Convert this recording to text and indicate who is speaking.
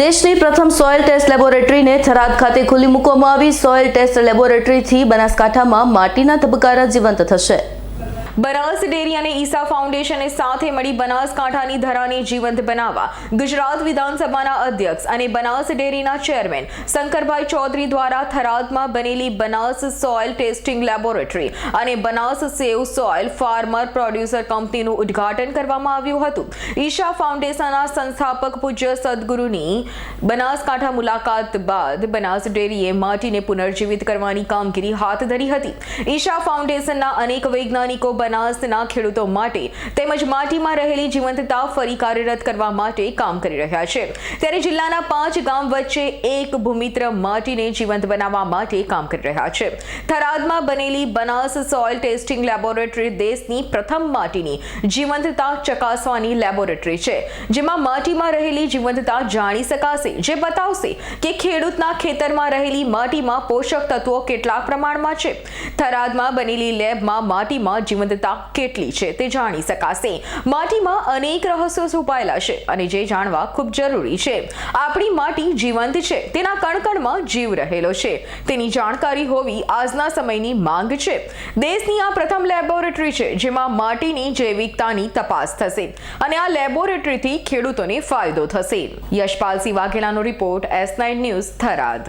Speaker 1: દેશની પ્રથમ soil test લેબોરેટરીને Tharad ખાતે ખુલ્લી મૂકવામાં આવી. સોઇલ ટેસ્ટ લેબોરેટરીથી બનાસકાંઠામાં માટીના ધબકારા જીવંત થશે.
Speaker 2: બનાસ ડેરી અને ઈસા ફાઉન્ડેશને સાથે મળી બનાસકાંઠાની ધરાને જીવંત બનાવવા ગુજરાત વિધાનસભાના અધ્યક્ષ અને બનાસ ડેરીના ચેરમેન શંકરભાઈ ચૌધરી દ્વારા થરાદમાં બનેલી બનાસ સોઇલ ટેસ્ટિંગ લેબોરેટરી અને Banas save soil farmer producer કંપનીનું ઉદ્ઘાટન કરવામાં આવ્યું હતું. ઈશા ફાઉન્ડેશનના સંસ્થાપક પૂજ્ય સદગુરુની બનાસકાંઠા મુલાકાત બાદ બનાસ ડેરીએ માટીને પુનર્જીવિત કરવાની કામગીરી હાથ ધરી હતી. ઈશા ફાઉન્ડેશનના અનેક વૈજ્ઞાનિકો બનાસના ખેડૂતો માટે તેમજ માટીમાં રહેલી જીવંતતા ફરી કાર્યરત કરવા માટે કામ કરી રહ્યા છે. ત્યારે જિલ્લાના પાંચ ગામ વચ્ચે એક ભૂમિત્ર માટીને જીવંત બનાવવા માટે કામ કરી રહ્યા છે. થરાદમાં બનેલી બનાસ સોઇલ ટેસ્ટિંગ લેબોરેટરી દેશની પ્રથમ માટીની જીવંતતા ચકાસવાની લેબોરેટરી છે. જેમાં માટીમાં રહેલી જીવંતતા જાણી શકાશે, જે બતાવશે કે ખેડૂતના ખેતરમાં રહેલી માટીમાં પોષક તત્વો કેટલા પ્રમાણમાં છે. થરાદમાં બનેલી લેબમાં માટીમાં જીવંતતા કેટલી છે તે જાણી શકાશે. માટીમાં અનેક રહસ્યો છુપાયેલા છે અને જે જાણવા ખૂબ જરૂરી છે. આપણી માટી જીવંત છે, તેના કણકણમાં જીવ રહેલો છે. તેની જાણકારી હોવી આજના સમયની માંગ છે. દેશની આ પ્રથમ લેબોરેટરી છે, જેમાં માટીની જૈવિકતાની તપાસ થશે અને આ લેબોરેટરીથી ખેડૂતોને ફાયદો થશે. Yashpalsinh વાઘેલાનો report S nine news Tharad.